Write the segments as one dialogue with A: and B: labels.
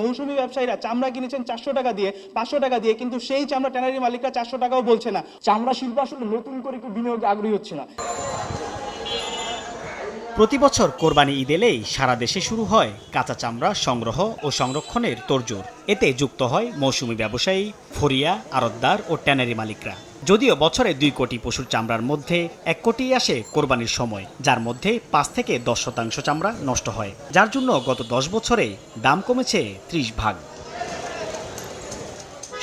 A: মৌসুমী ব্যবসায়ীরা চামড়া কিনেছেন চারশো টাকা দিয়ে, পাঁচশো টাকা দিয়ে, কিন্তু সেই চামড়া ট্যানারি মালিকরা চারশো টাকাও বলছে না। চামড়া শিল্প আসলে নতুন করে কেউ বিনিয়োগে আগ্রহী হচ্ছে না?
B: প্রতি বছর কোরবানি ঈদ এলেই সারা দেশে শুরু হয় কাঁচা চামড়া সংগ্রহ ও সংরক্ষণের তোড়জোড়। এতে যুক্ত হয় মৌসুমি ব্যবসায়ী ফরিয়া আড়তদার ও ট্যানারি মালিকরা। যদিও বছরে দুই কোটি পশুর চামড়ার মধ্যে এক কোটি আসে কোরবানির সময়, যার মধ্যে পাঁচ থেকে দশ শতাংশ চামড়া নষ্ট হয়, যার জন্য গত দশ বছরে দাম কমেছে ত্রিশ ভাগ।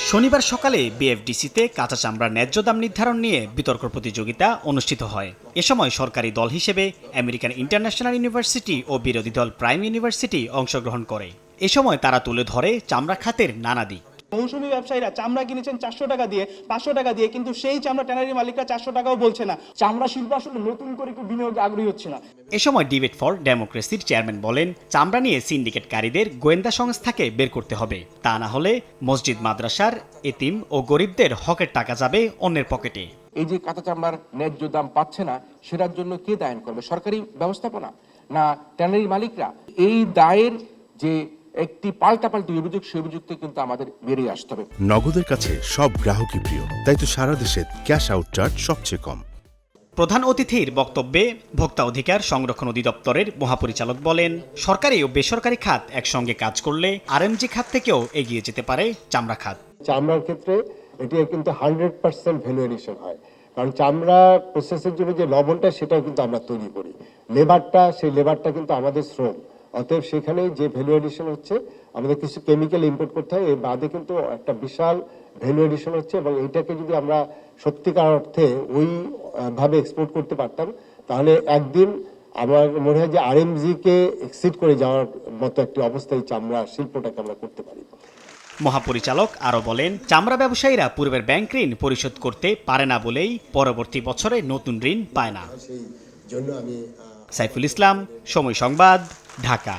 B: শনিবার সকালে বিএফডিসিতে কাঁচা চামড়ার ন্যায্য দাম নির্ধারণ নিয়ে বিতর্ক প্রতিযোগিতা অনুষ্ঠিত হয়। এ সময় সরকারি দল হিসেবে আমেরিকান ইন্টারন্যাশনাল ইউনিভার্সিটি ও বিরোধী দল প্রাইম ইউনিভার্সিটি অংশগ্রহণ করে। এ সময় তারা তুলে ধরে চামড়া খাতের নানা দিক।
A: মৌসুমী ব্যবসায়ীরা চামড়া কিনেছেন চারশো টাকা দিয়ে পাঁচশো টাকা দিয়ে কিন্তু সেই চামড়া ট্যানারি মালিকরা চারশো টাকাও বলছে না। চামড়া শিল্প আসলে নতুন করে কেউ বিনিয়োগে আগ্রহী হচ্ছে না।
B: এ সময় ডিবেট ফর ডেমোক্রেসির চেয়ারম্যান বলেন চামড়া নিয়ে সিন্ডিকেটকারীদের গোয়েন্দা সংস্থাকে বের করতে হবে। তা না হলে মসজিদ মাদ্রাসার এতিম ও গরিবদের হকের টাকা যাবে অন্যের পকেটে।
C: এই যে কাঁচা চামড়ার ন্যায্য দাম পাচ্ছে না সেটার জন্য কে দায়ন করবে? সরকারি ব্যবস্থাপনা? না ট্যানারি মালিকরা? এই দায়ের যে একটি পাল্টাপাল্টি অভিযোগ সেই অভিযোগ থেকে কিন্তু আমাদের বেরিয়ে আসতে হবে।
D: নগদের কাছে সব গ্রাহকই প্রিয় তাই তো সারা দেশে ক্যাশ আউট চার্জ সবচেয়ে কম।
B: প্রধান অতিথির বক্তব্যে ভোক্তা অধিকার সংরক্ষণ অধিদপ্তরের মহাপরিচালক বলেন সরকারি ও বেসরকারি খাত একসঙ্গে কাজ করলে আরএমজি খাত থেকেও এগিয়ে যেতে পারে চামড়া খাত।
E: চামড়ার ক্ষেত্রে এটি কিন্তু হান্ড্রেড পার্সেন্ট ভ্যালু এডিশন হয় কারণ চামড়া প্রসেসের জন্য যে লবণটা সেটাও কিন্তু আমরা তৈরি করি। লেবারটা সেই লেবারটা কিন্তু আমাদের শ্রম। অতএব সেখানে যে ভ্যালু এডিশন হচ্ছে আমাদের কিছু কেমিক্যাল ইম্পোর্ট করতে হয় এর বাদে কিন্তু একটা বিশাল ভ্যালু এডিশন হচ্ছে এবং এটাকে যদি আমরা সত্যিকার অর্থে ওই আহ, ভাবে এক্সপোর্ট করতে পারতাম তাহলে একদিন আমার মনে হয় যে আরএমজি কে এক্সিড করে যাওয়ার মতো একটি অবস্থায় চামড়া শিল্পটাকে আমরা করতে পারি।
B: মহাপরিচালক আরও বলেন চামড়া ব্যবসায়ীরা পূর্বের ব্যাংক ঋণ পরিশোধ করতে পারে না বলেই পরবর্তী বছরে নতুন ঋণ পায় না।
E: জন্য আমি
B: সাইফুল ইসলাম সময় সংবাদ ঢাকা।